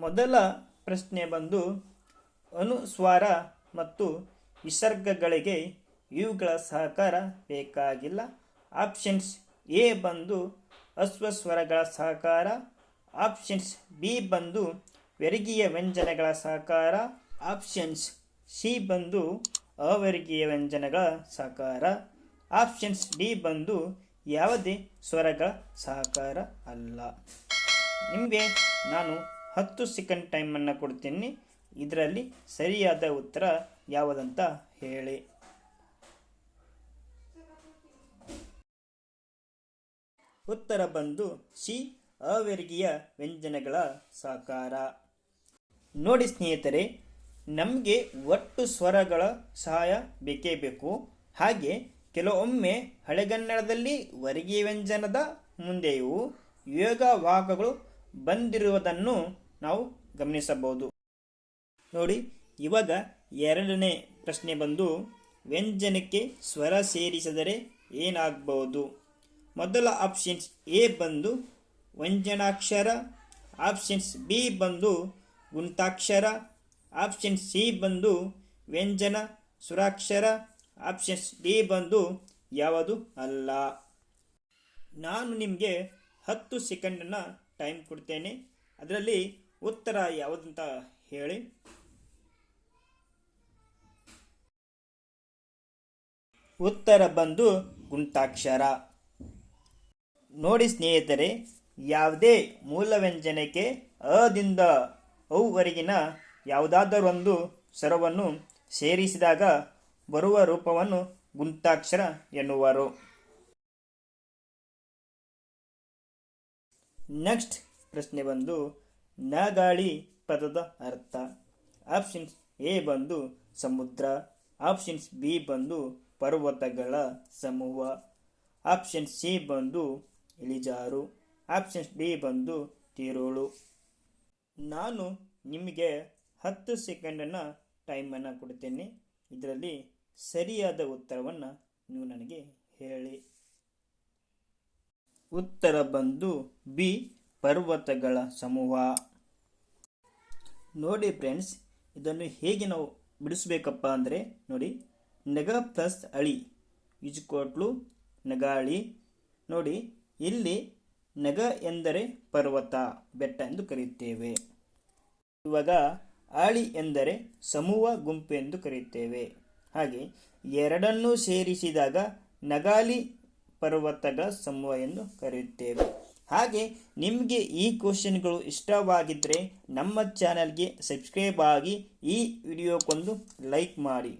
ಮೊದಲ ಪ್ರಶ್ನೆ ಬಂದು, ಅನುಸ್ವಾರ ಮತ್ತು ವಿಸರ್ಗಗಳಿಗೆ ಇವುಗಳ ಸಹಕಾರ ಬೇಕಾಗಿಲ್ಲ. ಆಪ್ಷನ್ಸ್ ಎ ಬಂದು, ಅಸ್ವಸ್ವರಗಳ ಸಹಕಾರ. ಆಪ್ಷನ್ಸ್ ಬಿ ಬಂದು ವರ್ಗೀಯ ವ್ಯಂಜನಗಳ ಸಹಕಾರ. ಆಪ್ಷನ್ಸ್ ಸಿ ಬಂದು, ಅವರ್ಗೀಯ ವ್ಯಂಜನಗಳ ಸಹಕಾರ. ಆಪ್ಷನ್ಸ್ ಡಿ ಬಂದು, ಯಾವುದೇ ಸ್ವರಗಳ ಸಹಕಾರ ಅಲ್ಲ. ನಿಮಗೆ ನಾನು ಹತ್ತು ಸೆಕೆಂಡ್ ಟೈಮನ್ನು ಕೊಡ್ತೀನಿ. ಇದರಲ್ಲಿ ಸರಿಯಾದ ಉತ್ತರ ಯಾವುದಂತ ಹೇಳಿ. ಉತ್ತರ ಬಂದು ಸಿ, ಅವರ್ಗೀಯ ವ್ಯಂಜನಗಳ ಸಾಕಾರ. ನೋಡಿ ಸ್ನೇಹಿತರೆ, ನಮಗೆ ಒಟ್ಟು ಸ್ವರಗಳ ಸಹಾಯ ಬೇಕೇ ಬೇಕು. ಹಾಗೆ ಕೆಲವೊಮ್ಮೆ ಹಳೆಗನ್ನಡದಲ್ಲಿ ವರ್ಗೀಯ ವ್ಯಂಜನದ ಮುಂದೆಯೂ ಯೋಗವಾಹಕಗಳು ಬಂದಿರುವುದನ್ನು ನಾವು ಗಮನಿಸಬಹುದು. ನೋಡಿ, ಇವಾಗ ಎರಡನೇ ಪ್ರಶ್ನೆ ಬಂದು, ವ್ಯಂಜನಕ್ಕೆ ಸ್ವರ ಸೇರಿಸಿದರೆ ಏನಾಗಬಹುದು? ಮೊದಲ ಆಪ್ಷನ್ಸ್ ಎ ಬಂದು ವ್ಯಂಜನಾಕ್ಷರ ಆಪ್ಷನ್ಸ್ ಬಿ ಬಂದು ಗುಂತಾಕ್ಷರ ಆಪ್ಷನ್ ಸಿ ಬಂದು ವ್ಯಂಜನ, ಸುರಾಕ್ಷರ ಆಪ್ಷನ್ಸ್ ಡಿ ಬಂದು ಯಾವುದು ಅಲ್ಲ. ನಾನು ನಿಮಗೆ ಹತ್ತು ಸೆಕೆಂಡನ್ನು ಟೈಮ್ ಕೊಡ್ತೇನೆ. ಅದರಲ್ಲಿ ಉತ್ತರ ಯಾವುದಂತ ಹೇಳಿ. ಉತ್ತರ ಬಂದು ಗುಂಟಾಕ್ಷರ. ನೋಡಿ ಸ್ನೇಹಿತರೆ, ಯಾವುದೇ ಮೂಲ ವ್ಯಂಜನಕ್ಕೆ ಅದಿಂದ ಅವುವರೆಗಿನ ಯಾವುದಾದರೊಂದು ಸ್ವರವನ್ನು ಸೇರಿಸಿದಾಗ ಬರುವ ರೂಪವನ್ನು ಗುಂತಾಕ್ಷರ ಎನ್ನುವರು. ನೆಕ್ಸ್ಟ್ ಪ್ರಶ್ನೆ ಬಂದು ನಗಾಳಿ ಪದದ ಅರ್ಥ. ಆಪ್ಷನ್ಸ್ ಎ ಬಂದು ಸಮುದ್ರ. ಆಪ್ಷನ್ಸ್ ಬಿ ಬಂದು ಪರ್ವತಗಳ ಸಮೂಹ. ಆಪ್ಷನ್ ಸಿ ಬಂದು ಇಳಿಜಾರು. ಆಪ್ಷನ್ಸ್ ಡಿ ಬಂದು ತಿರುಳು. ನಾನು ನಿಮಗೆ ಹತ್ತು ಸೆಕೆಂಡನ್ನು ಟೈಮನ್ನು ಕೊಡ್ತೇನೆ. ಇದರಲ್ಲಿ ಸರಿಯಾದ ಉತ್ತರವನ್ನು ನೀವು ನನಗೆ ಹೇಳಿ. ಉತ್ತರ ಬಂದು ಬಿ, ಪರ್ವತಗಳ ಸಮೂಹ. ನೋಡಿ ಫ್ರೆಂಡ್ಸ್, ಇದನ್ನು ಹೇಗೆ ನಾವು ಬಿಡಿಸ್ಬೇಕಪ್ಪ ಅಂದರೆ ನೋಡಿ, ನಗ ಪ್ಲಸ್ ಅಳಿ ಇಜ್ಕೋಟ್ಲು ನಗಾಳಿ ನೋಡಿ, ಇಲ್ಲಿ ನಗ ಎಂದರೆ ಪರ್ವತ, ಬೆಟ್ಟ ಎಂದು ಕರೆಯುತ್ತೇವೆ. ಇವಾಗ ಆಳಿ ಎಂದರೆ ಸಮೂಹ ಗುಂಪು ಎಂದು ಕರೆಯುತ್ತೇವೆ. ಹಾಗೆ ಎರಡನ್ನೂ ಸೇರಿಸಿದಾಗ ನಗಾಲಿ ಪರ್ವತಗಳ ಸಮೂಹ ಎಂದು ಕರೆಯುತ್ತೇವೆ. ಹಾಗೆ ನಿಮಗೆ ಈ ಕ್ವಶನ್ಗಳು ಇಷ್ಟವಾಗಿದ್ದರೆ ನಮ್ಮ ಚಾನಲ್ಗೆ ಸಬ್ಸ್ಕ್ರೈಬ್ ಆಗಿ ಈ ವಿಡಿಯೋಕ್ಕೊಂದು ಲೈಕ್ ಮಾಡಿ.